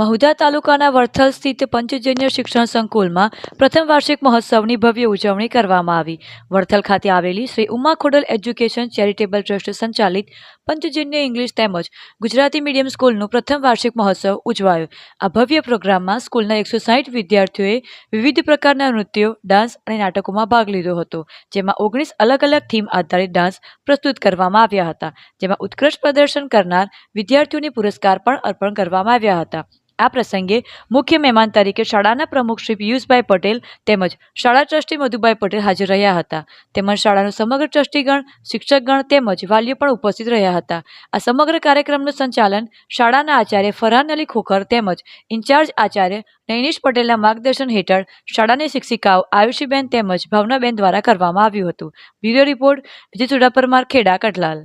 મહુધા તાલુકાના વરથલ સ્થિત પંચજન્ય શિક્ષણ સંકુલમાં પ્રથમ વાર્ષિક મહોત્સવની ભવ્ય ઉજવણી કરવામાં આવી. વરથલ ખાતે આવેલી Shri Uma Khodal education charitable trust સંચાલિત પંચજન્ય ઇંગ્લિશ તેમજ ગુજરાતી મીડિયમ સ્કૂલનું પ્રથમ વાર્ષિક મહોત્સવ ઉજવાયો. આ ભવ્ય પ્રોગ્રામમાં સ્કૂલના એકસો સાઠ વિદ્યાર્થીઓએ વિવિધ પ્રકારના નૃત્યો, ડાન્સ અને નાટકોમાં ભાગ લીધો હતો, જેમાં ઓગણીસ અલગ અલગ થીમ આધારિત ડાન્સ પ્રસ્તુત કરવામાં આવ્યા હતા, જેમાં ઉત્કૃષ્ટ પ્રદર્શન કરનાર વિદ્યાર્થીઓને પુરસ્કાર પણ અર્પણ કરવામાં આવ્યા હતા. આ પ્રસંગે મુખ્ય મહેમાન તરીકે શાળાના પ્રમુખ શ્રી પિયુષભાઈ પટેલ તેમજ શાળા ટ્રસ્ટી મધુભાઈ પટેલ હાજર રહ્યા હતા. તેમજ શાળાનું સમગ્ર ટ્રસ્ટીગણ, શિક્ષકગણ તેમજ વાલીઓ પણ ઉપસ્થિત રહ્યા હતા. આ સમગ્ર કાર્યક્રમનું સંચાલન શાળાના આચાર્ય ફરહાન અલી ખોખર તેમજ ઇન્ચાર્જ આચાર્ય નૈનિશ પટેલના માર્ગદર્શન હેઠળ શાળાની શિક્ષિકાઓ આયુષીબેન તેમજ ભાવનાબેન દ્વારા કરવામાં આવ્યું હતું. બ્યુરો રિપોર્ટ વિજય ચુડા પરમાર ખેડા કટલાલ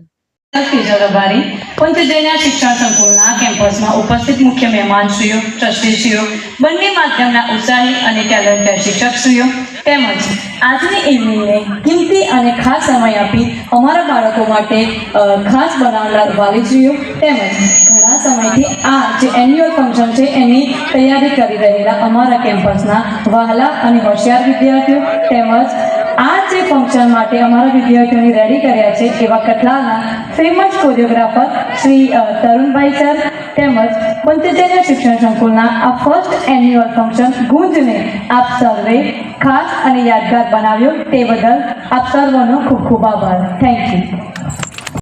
ફિઝોરબારી પંચજન્ય શિક્ષણ સંકુલના કેમ્પસમાં ઉપસ્થિત મુખ્ય મહેમાનશ્રીઓ ટ્રસ્ટીશ્રીઓ બંને માધ્યમના ઉત્સાહી અને ટેલેન્ટેડ શિક્ષકશ્રીઓ તેમજ આજની ઇવનિંગને કિંમતી અને ખાસ સમય આપી અમારા બાળકો માટે ખાસ બનાવનાર વાલીશ્રીઓ તેમજ ઘણા સમયથી આ જે એન્યુઅલ ફંક્શન છે એની તૈયારી કરી રહેલા અમારા કેમ્પસના વહાલા અને હોશિયાર વિદ્યાર્થીઓ તેમજ ફંક્શન માટે અમારા વિદ્યાર્થીઓને રેડી કર્યા છે એવા કટલાના famous choreographer Shri Tarunbhai sir તેમજ પંચજન્ય શિક્ષણ સંકુલના આ ફર્સ્ટ એન્યુઅલ ફંક્શન ગુંજને આપ સર્વે ખાસ અને યાદગાર બનાવ્યો તે બદલ આપ સર્વનો ખૂબ ખૂબ આભાર. Thank you